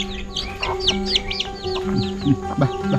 பா பா வா வா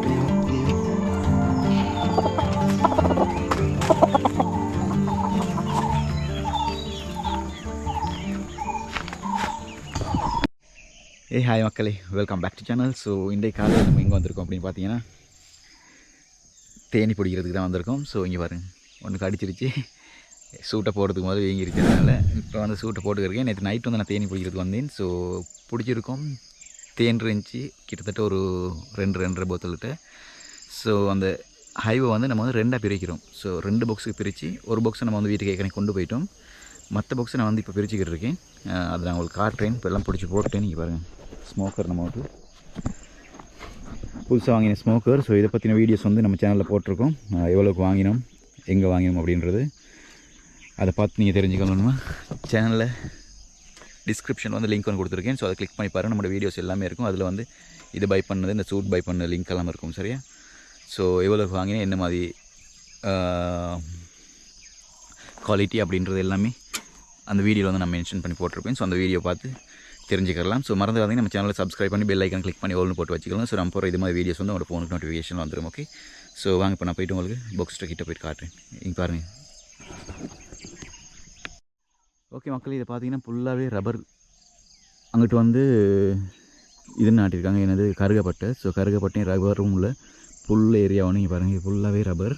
ஏ ஹாய் மக்களே. Welcome back to channel so இன்றைய காலையில் நம்ம எங்கே வந்திருக்கோம் அப்படின்னு பார்த்தீங்கன்னா தேனி பிடிக்கிறதுக்கு தான் வந்திருக்கோம். ஸோ இங்கே பாருங்க. ஒன்று கடிச்சிருச்சு சூட்டை போடுறதுக்கு முதல்ல வீங்கிருச்சு அதனால் இப்போ வந்து சூட்டை போட்டுக்கிறேன் நேற்று நைட் வந்து நான் தேனி பிடிக்கிறதுக்கு வந்தேன். ஸோ பிடிச்சிருக்கோம். தேன் இருந்துச்சு. கிட்டத்தட்ட ஒரு ரெண்டு ரெண்டரை போத்தல்கிட்ட ஸோ அந்த ஹைவை வந்து நம்ம வந்து ரெண்டாக பிரிக்கிறோம். ஸோ ரெண்டு பாக்ஸுக்கு பிரித்து ஒரு பாக்ஸை நம்ம வந்து வீட்டுக்கு ஏற்கனவே கொண்டு போயிட்டோம். மற்ற பாக்ஸை நான் வந்து இப்போ பிரிச்சுக்கிட்டு இருக்கேன். அஹ் அதை நான் உங்களுக்கு காட்டுறேன். இப்போ எல்லாம் பிடிச்சி போட்டுட்டேன். நீங்கள் பாருங்கள் ஸ்மோக்கர் நம்ம வந்து புதுசாக வாங்கின ஸ்மோக்கர் ஸோ இதை பற்றின வீடியோஸ் வந்து நம்ம சேனலில் போட்டிருக்கோம். எவ்வளோக்கு வாங்கினோம் எங்கே வாங்கினோம் அப்படின்றது அதை பார்த்து நீங்கள் தெரிஞ்சுக்கணும்னா சேனலில் டிஸ்கிரிப்ஷன் வந்து லிங்க் ஒன்று கொடுத்துருக்கேன். ஸோ அதை கிளிக் பண்ணி பாருங்கள் நம்மளோட வீடியோஸ் எல்லாமே இருக்கும். அதில் வந்து இது பை பண்ணது இந்த சூட் பை பண்ண லிங்க் எல்லாம் இருக்கும். சரியா? ஸோ எவ்வளோக்கு வாங்கினேன் என்ன மாதிரி குவாலிட்டி அப்படின்றது எல்லாமே அந்த வீடியோவில் வந்து நான் மென்ஷன் பண்ணி போட்டிருப்பேன். ஸோ அந்த வீடியோ பார்த்து தெரிஞ்சுக்கலாம் ஸோ மறந்துடாதீங்க. நம்ம சேனலில் சப்ஸ்கிரைப் பண்ணி பெல் ஐக்கன் கிளிக் பண்ணி ஓல்னு போட்டு வச்சுக்கலாம் ஸோ நம்ம போகிற இது மாதிரி வீடியோஸ் வந்து உங்களோட ஃபோனுக்கு நோட்டிஃபிகேஷன் வந்துடும் ஓகே ஸோ வாங்க இப்போ நான் போயிட்டு உங்களுக்கு புக் கிட்ட போயிட்டு காட்டுறேன். இங்கே பாருங்கள் ஓகே மக்கள் இதை பார்த்தீங்கன்னா ஃபுல்லாகவே ரப்பர் அங்கிட்டு வந்து இது நாட்டியிருக்காங்க. என்னது? கருகப்பட்டை. ஸோ கருகப்பட்டையும் ரப்பரும் உள்ள புல் ஏரியாவும் இங்கே பாருங்கள் ஃபுல்லாகவே ரப்பர்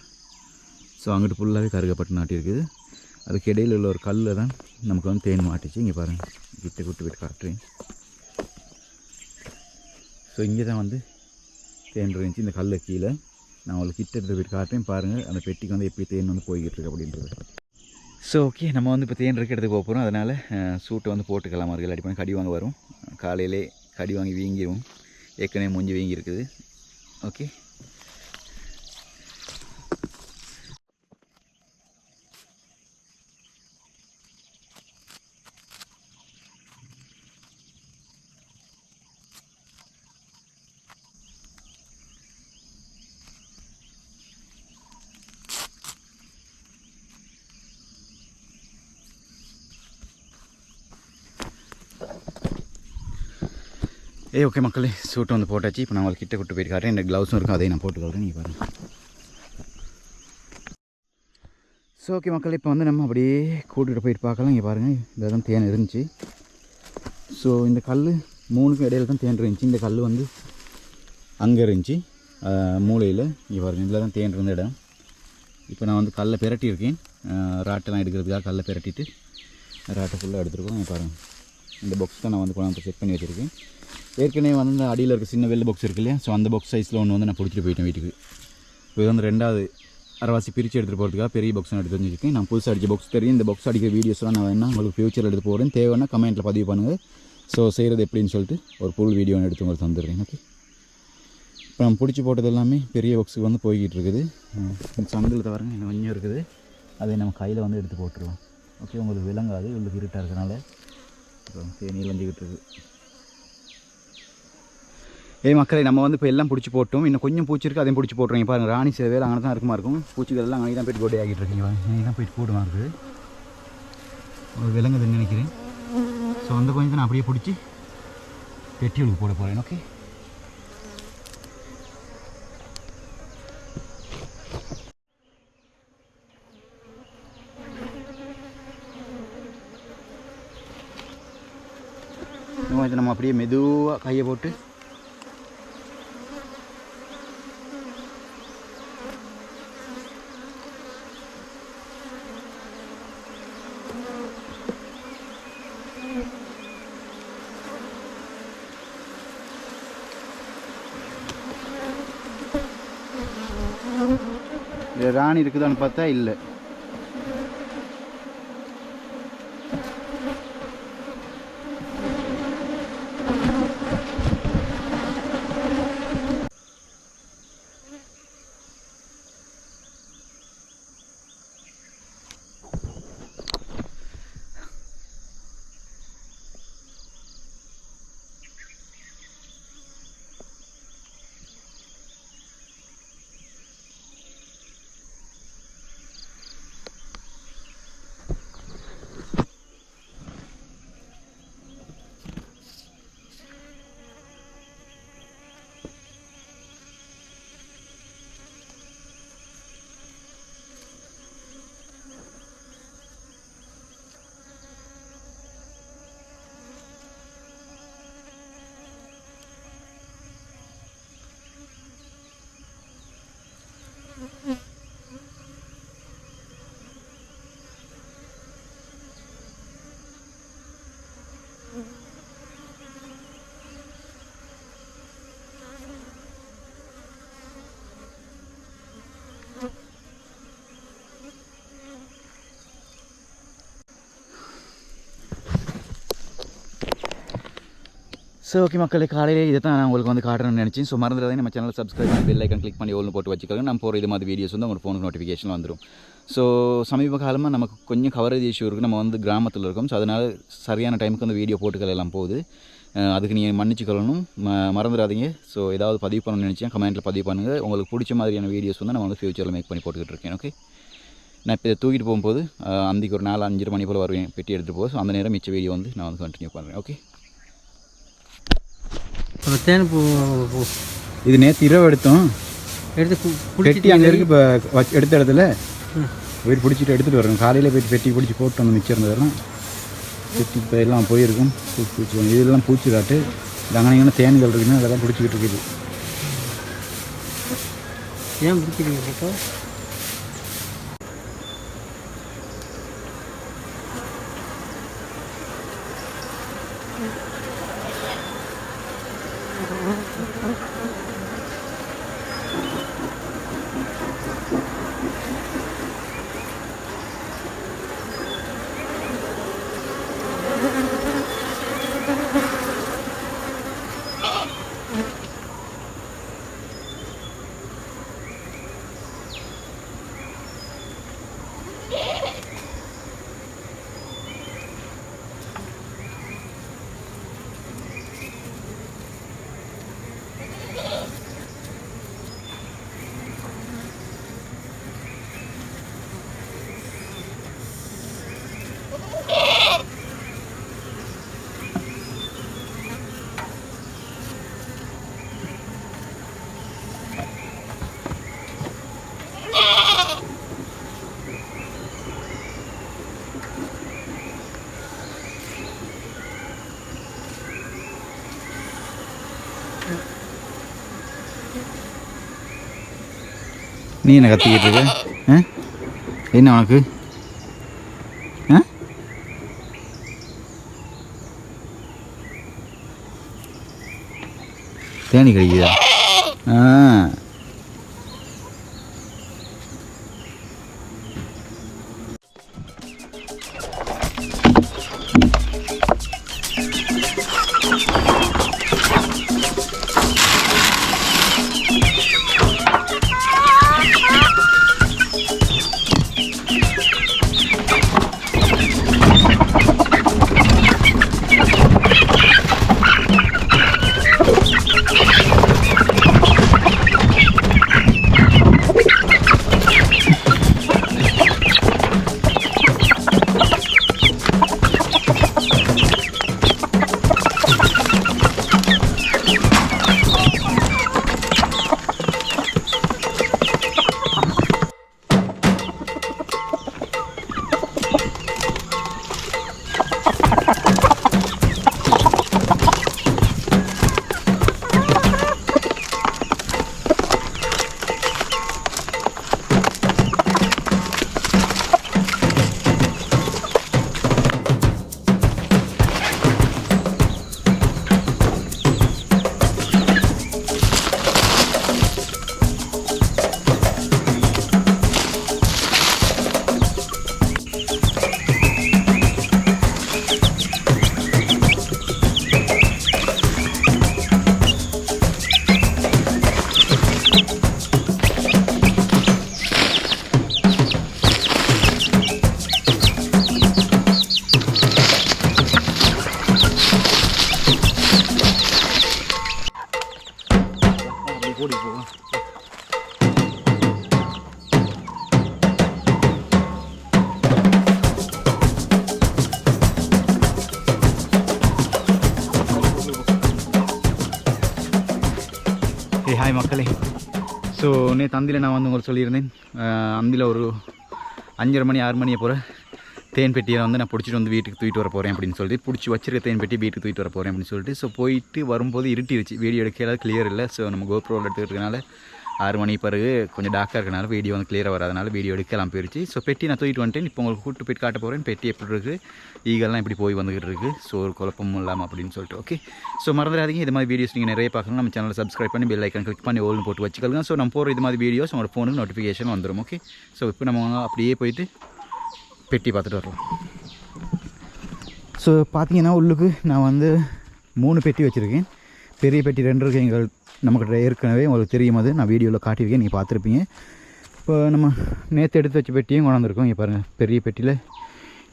ஸோ அங்கிட்டு ஃபுல்லாகவே கருகப்பட்டு நாட்டியிருக்குது அதுக்கு இடையில் உள்ள ஒரு கல்லில் தான் நமக்கு வந்து தேன் மாட்டுச்சு. இங்கே பாருங்கள் கிட்ட கூட்டு போயிட்டு காட்டுறேன். ஸோ இங்கே தான் வந்து தேன் இருந்துச்சு. இந்த கல்லை கீழே நான் உங்களுக்கு கிட்ட எடுத்து போயிட்டு காட்டுறேன். பாருங்கள் அந்த பெட்டிக்கு வந்து எப்படி தேன் வந்து போய்கிட்டு இருக்கு அப்படின்றது. ஸோ ஓகே நம்ம வந்து இப்போ தேன் இருக்க இடத்துக்கு போக போகிறோம் அதனால் சூட்டை வந்து போட்டுக்கலாம். அவர்கள் அடிப்பாங்க கடி வாங்க வரும். காலையிலே கடி வாங்கி வீங்கிரும். ஏற்கனவே மூஞ்சி வீங்கி இருக்குது ஓகே ஏ ஓகே மக்களே சூட்டு வந்து போட்டாச்சு. இப்போ நான் உங்களுக்கு கிட்ட கூட்டு போயிட்டு காட்டுறேன். இந்த க்ளவுஸும் இருக்கும். அதையும் நான் போட்டுக்கிறேன் நீங்கள் பாருங்கள் ஸோ ஓகே மக்கள் இப்போ வந்து நம்ம அப்படியே கூட்டிகிட்டு போயிட்டு பார்க்கலாம். இங்கே பாருங்கள் இதில் தான் தேன் இருந்துச்சு ஸோ இந்த கல் மூணுக்கும் இடையில தான் தேன் இருந்துச்சு. இந்த கல் வந்து அங்கே இருந்துச்சு. மூளையில் இங்கே பாருங்கள் இதில் தான் தேன் இருந்த இடம். இப்போ நான் வந்து கல்லை பிரட்டியிருக்கேன். ராட்டெல்லாம் எடுக்கிறதுக்காக கல்லை பிரட்டிட்டு ராட்டை ஃபுல்லாக எடுத்துருக்கோம். இங்கே பாருங்கள் இந்த பாக்ஸ் தான் நான் வந்து கொண்டாந்து செக் பண்ணி வச்சுருக்கேன். ஏற்கனவே வந்து அந்த அடியில் இருக்க சின்ன வெள்ளை பாக்ஸ் இருக்கு இல்லையா? ஸோ அந்த பாக்ஸ் சைஸில் ஒன்று வந்து நான் பிடிச்சிட்டு போயிட்டேன் வீட்டுக்கு. இப்போ இது வந்து ரெண்டாவது அரைவாசி பிரித்து எடுத்துகிட்டு போகிறதுக்காக பெரிய பாக்ஸ் எடுத்து வச்சுருக்கேன். நான் புதுசாக அடித்த பாக்ஸ் தெரியும். இந்த பாக்ஸ் அடிக்கிற வீடியோஸ்லாம் நான் வேணால் உங்களுக்கு ஃபியூச்சர் எடுத்து போகிறேன் தேவைன்னா கமெண்ட்டில் பதிவு பண்ணுங்கள் ஸோ செய்கிறது எப்படின்னு சொல்லிட்டு ஒரு புல் வீடியோ எடுத்து உங்களுக்கு தந்துடுறேன். ஓகே இப்போ நம்ம பிடிச்சி போட்டது எல்லாமே பெரிய பாக்ஸுக்கு வந்து போய்கிட்டு இருக்குது. சந்தில் தவிரங்க இன்னும் கொஞ்சம் இருக்குது. அதை நம்ம கையில் வந்து எடுத்து போட்டுருவோம். ஓகே உங்களுக்கு விளங்காது. உங்களுக்கு இருட்டாக இருக்கனால. இப்போ தேனி இருக்குது ஏ மக்களை நம்ம வந்து இப்போ எல்லாம் பிடிச்சி போட்டோம். இன்னும் கொஞ்சம் பூச்சி பூச்சிருக்கு அதையும் பிடிச்சி போட்டுருங்க பாருங்கள் ராணி சில வேலை அங்கே தான் இருக்குமா இருக்கும். பூச்சிகள் எல்லாம் அங்கே தான் போயிட்டு போட்டே ஆகிட்டு இருக்கீங்க நீங்கள் தான் போயிட்டு போடுமா ஒரு விலங்குதுன்னு நினைக்கிறேன். ஸோ அந்த கொஞ்சம் நான் அப்படியே பிடிச்சி பெட்டியூலுக்கு போட போகிறேன் ஓகே நம்ம அப்படியே மெதுவாக கையை போட்டு ராணி இருக்குதான்னு பார்த்தா இல்லை. ஸோ ஓகே மக்களே காலையில் இதை தான் நான் உங்களுக்கு வந்து காட்டணும்னு நினச்சேன். ஸோ மறந்துடாதே நம்ம சேனல் சப்ஸ்கிரைப் பண்ணி பெல் ஐக்கன் கிளிக் பண்ணி ஓல்னு போட்டு வச்சுக்கோங்க. நம்ம போகிற இது மாதிரி வீடியோஸ் வந்து உங்களுக்கு ஃபோனுக்கு நோட்டிஃபிகேஷன் வந்துடும் ஸோ சமீப காலமாக நமக்கு கொஞ்சம் கவரேஜ் இஷ்யூ இருக்குது நம்ம வந்து கிராமத்தில் இருக்கோம். ஸோ அதனால் சரியான டைமுக்கு வந்து வீடியோ போட்டுக்கள் எல்லாம் போகுது. அதுக்கு நீங்கள் மன்னிச்சுக்கொள்ளணும். மறந்துடாதீங்க. ஸோ ஏதாவது பதிவு பண்ணணும்னு நினச்சேன் கமெண்ட்டில் பதிவு பண்ணுங்கள் உங்களுக்கு பிடிச்ச மாதிரியான வீடியோஸ் வந்து நான் வந்து ஃபியூச்சரில் மேக் பண்ணி போட்டுக்கிட்டு இருக்கேன். ஓகே நான் இப்போ இதை தூக்கிட்டு போகும்போது அன்றைக்கு ஒரு நாலு அஞ்சரை மணி போல் வருவேன். பெட்டி எடுத்துகிட்டு போக. ஸோ அந்த நேரம் மிச்ச வீடியோ வந்து நான் வந்து கண்டினியூ பண்ணுறேன் ஓகே அந்த தேன் பூ பூ. இது நேற்று இரவு எடுத்தோம். எடுத்து பெட்டி அங்கே இருக்கு இப்போ எடுத்த இடத்துல. போயிட்டு பிடிச்சிட்டு எடுத்துகிட்டு வரணும். காலையில் போயிட்டு பெட்டி பிடிச்சி போட்டு வந்து மிச்சம் இருந்ததெல்லாம் பெட்டி இப்போ எல்லாம் போயிருக்கும். பூச்சி பூச்சி இதெல்லாம் பூச்சி காட்டு. அங்கே தேன்கள் இருக்குன்னா அதெல்லாம் பிடிச்சிக்கிட்டு இருக்குது. ஏன் பிடிக்கிறீங்க நீ என்ன கத்திக்கிட்டு இருக்க? ஆ? என்ன உனக்கு? ஸோ நேற்று அந்தியில் நான் வந்து உங்களுக்கு சொல்லியிருந்தேன். அந்தியில் ஒரு அஞ்சரை மணி ஆறு மணியை போகிற தேன் பெட்டியை வந்து நான் பிடிச்சிட்டு வந்து வீட்டுக்கு தூக்கிட்டு வர போகிறேன் அப்படின்னு சொல்லிட்டு பிடிச்சி வச்சிருக்க தேன் பெட்டி வீட்டுக்கு தூக்கிட்டு வர போகிறேன் அப்படின்னு சொல்லிட்டு ஸோ போயிட்டு வரும்போது இருட்டிருச்சு வீடியோ எடுக்கல கிளியர் இல்லை. ஸோ நம்ம கோப்ரோவில் எடுத்துக்கிறதுனால ஆறு மணி பிறகு கொஞ்சம் டார்க்காக இருக்கனால வீடியோ வந்து கிளியராக வராதனால வீடியோ எடுக்கலாம் போயிருச்சு ஸோ பெட்டி நான் தூக்கிட்டு வந்துட்டேன். இப்போ உங்களுக்கு கூட்டு போயிட்டு காட்ட போகிறேன் பெட்டி எப்படி இருக்குது ஈகெல்லாம் இப்படி போய் வந்துகிட்டு இருக்குது ஸோ ஒரு குழப்பமும் இல்லாமல் அப்படின்னு சொல்லிட்டு ஓகே ஸோ மறந்துடாதீங்க. இது மாதிரி வீடியோஸ் நீங்கள் நிறைய பார்க்கணும் நம்ம சேனலை சப்ஸ்கிரைப் பண்ணி பெல் ஐக்கன் கிளிக் பண்ணி ஓல்னு போட்டு வச்சுக்கலாம் ஸோ நம்ம போகிற இது மாதிரி வீடியோஸ் உங்களோட ஃபோனுக்கு நோட்டிஃபிகேஷன் வந்துடும் ஓகே ஸோ இப்போ நம்ம அப்படியே போயிட்டு பெட்டி பார்த்துட்டு வரலாம். ஸோ பார்த்தீங்கன்னா உள்ளுக்கு நான் வந்து மூணு பெட்டி வச்சுருக்கேன். பெரிய பெட்டி ரெண்டு இருக்குது எங்கள் நம்மக்கிட்ட ஏற்கனவே உங்களுக்கு தெரியும் அது. நான் வீடியோவில் காட்டியிருக்கேன். நீங்கள் பார்த்துருப்பீங்க. இப்போ நம்ம நேற்று எடுத்து வச்ச பெட்டியும் கொண்டாந்துருக்கோம். இங்கே பாருங்கள் பெரிய பெட்டியில்.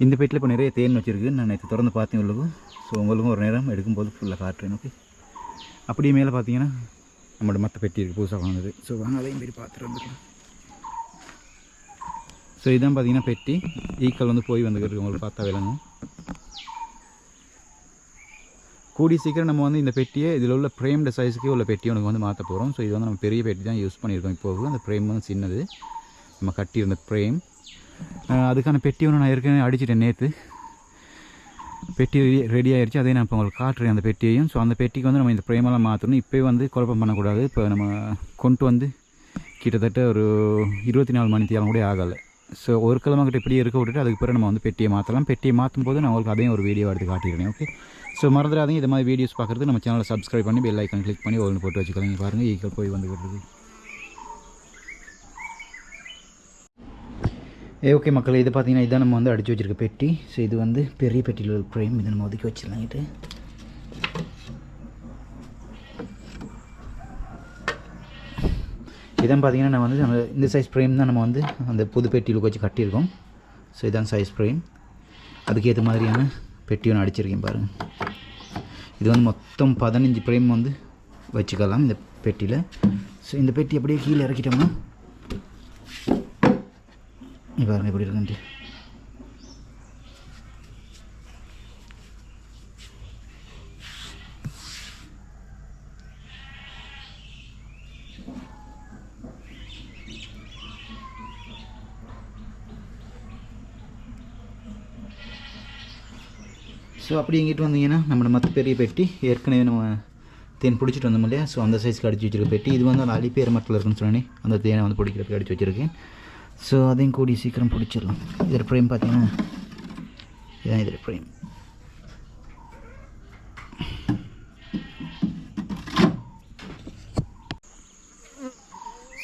இந்த பெட்டியில் இப்போ நிறைய தேன் வச்சுருக்கு. நான் நேற்று திறந்து பார்த்தேன் உள்ளுக்கும் ஸோ உங்களுக்கும் ஒரு நேரம் எடுக்கும்போது ஃபுல்லாக காட்டுறேன் ஓகே அப்படியே மேலே பார்த்தீங்கன்னா நம்மளோட மற்ற பெட்டி இருக்குது புதுசாக வாங்கினது ஸோ வாங்க அதையும் போய் பார்த்துட்டு வந்துருக்கோம் ஸோ இதான் பார்த்தீங்கன்னா பெட்டி. ஈக்கள் வந்து போய் வந்துக்கிட்டு உங்களுக்கு பார்த்தா விளங்கும் கூடி சீக்கிரம் நம்ம வந்து இந்த பெட்டியை இதில் உள்ள ஃப்ரேம்ட சைஸுக்கே உள்ள பெட்டியை உனக்கு வந்து மாற்ற போகிறோம் ஸோ இது வந்து நம்ம பெரிய பெட்டி தான் யூஸ் பண்ணியிருக்கோம் இப்போது அந்த ஃப்ரேம் வந்து சின்னது. நம்ம கட்டியிருந்த ஃப்ரேம் அதுக்கான பெட்டி ஒன்று நான் ஏற்கனவே அடிச்சிட்டேன் நேற்று பெட்டி ரெடி ரெடி ஆயிடுச்சு அதே நான் இப்போ உங்களுக்கு காட்டுறேன் அந்த பெட்டியையும். ஸோ அந்த பெட்டிக்கு வந்து நம்ம இந்த ஃப்ரேமெல்லாம் மாற்றணும் இப்போயே வந்து குழப்பம் பண்ணக்கூடாது. இப்போ நம்ம கொண்டு வந்து கிட்டத்தட்ட ஒரு இருபத்தி நாலு மணி தேவை கூட ஆகலை. ஸோ ஒரு கிழமை கிட்ட இப்படியே இருக்க விட்டுட்டு அதுக்கு பிறகு நம்ம வந்து பெட்டியை மாற்றலாம் பெட்டியை மாற்றும் போது நான் உங்களுக்கு அதையும் ஒரு வீடியோ எடுத்து காட்டிடுறேன். ஓகே ஸோ மறந்துடாதீங்க. இது மாதிரி வீடியோஸ் பார்க்குறது நம்ம சேனலை சப்ஸ்கிரைப் பண்ணி பெல் ஐக்கன் கிளிக் பண்ணி ஒன்று போட்டு வச்சுக்கலாம் பாருங்கள் ஈக்கள் போய் வந்துக்கிட்டு இருக்கு ஏ ஓகே மக்கள் இது பார்த்தீங்கன்னா இதான் நம்ம வந்து அடித்து வச்சுருக்க பெட்டி. ஸோ இது வந்து பெரிய பெட்டியில் ஒரு ஃப்ரேம் இதை நம்ம ஒதுக்கி வச்சிடலாம் இது. இதான் பார்த்தீங்கன்னா நம்ம வந்து நம்ம இந்த சைஸ் ஃப்ரேம் தான் நம்ம வந்து அந்த புது பெட்டியில் வச்சு கட்டியிருக்கோம். ஸோ இதான் சைஸ் ஃப்ரேம் அதுக்கேற்ற மாதிரியான பெட்டி ஒன்று அடிச்சிருக்கேன் பாருங்கள் இது வந்து மொத்தம் பதினஞ்சு ஃப்ரேம் வந்து வச்சுக்கலாம் இந்த பெட்டியில். ஸோ இந்த பெட்டி அப்படியே கீழே இறக்கிட்டோம்னா இங்க பாருங்கள் எப்படி இருக்குன்ட்டு. ஸோ அப்படி இங்கிட்டு வந்தீங்கன்னா நம்மளோட மற்ற பெரிய பெட்டி ஏற்கனவே நம்ம தேன் பிடிச்சிட்டு வந்தோம் இல்லையா? ஸோ அந்த சைஸ்க்கு அடிச்சு வச்சிருக்க பெட்டி. இது வந்து அந்த அலிப்பேர் மரத்தில் இருக்குன்னு சொன்னேன் அந்த தேனை வந்து பிடிக்கிறதுக்கு அடிச்சு வச்சுருக்கேன். ஸோ அதையும் கூடி சீக்கிரம் பிடிச்சிடலாம். இதில் ஃப்ரேம் பார்த்தீங்கன்னா இதுதான் இதில் ஃப்ரேம்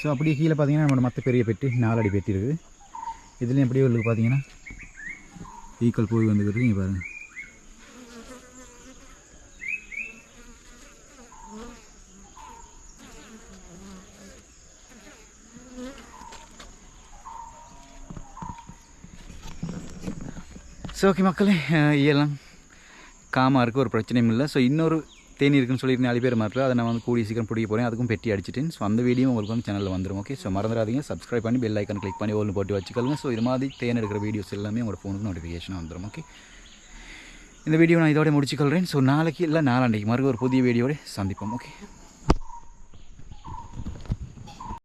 ஸோ அப்படியே கீழே பார்த்தீங்கன்னா நம்மளோட மற்ற பெரிய பெட்டி நாலடி பெட்டி இருக்குது. இதுலேயும் எப்படியோ உங்களுக்கு பார்த்தீங்கன்னா ஈக்குவல் போய் வந்துக்கிட்டு நீங்கள் பாருங்கள் ஸோ ஓகே மக்களே இயலாம் எல்லாம் காமாக இருக்குது ஒரு பிரச்சனையும் இல்லை. ஸோ இன்னொரு தேனி இருக்குன்னு சொல்லியிருந்தேன் நாலு பேர் மாட்டில் அதை நான் வந்து கூடிய சீக்கிரம் பிடிக்க போகிறேன் அதுக்கும் பெட்டி அடிச்சிட்டேன். ஸோ அந்த வீடியோ உங்களுக்கு வந்து சேனலில் வந்துடும் ஓகே ஸோ மறந்துடாதீங்க. சப்ஸ்கிரைப் பண்ணி பெல் ஐக்கன் கிளிக் பண்ணி ஒன்று போட்டு வச்சுக்கோங்க. ஸோ இது மாதிரி தேன் எடுக்கிற வீடியோஸ் எல்லாமே உங்களோட ஃபோனுக்கு நோட்டிஃபிகேஷன் வந்துடும் ஓகே இந்த வீடியோ நான் இதோட முடிச்சுக்கொள்கிறேன் ஸோ நாளைக்கு இல்லை நாளாண்டைக்கு மறுபடியும் ஒரு புதிய வீடியோட சந்திப்போம் ஓகே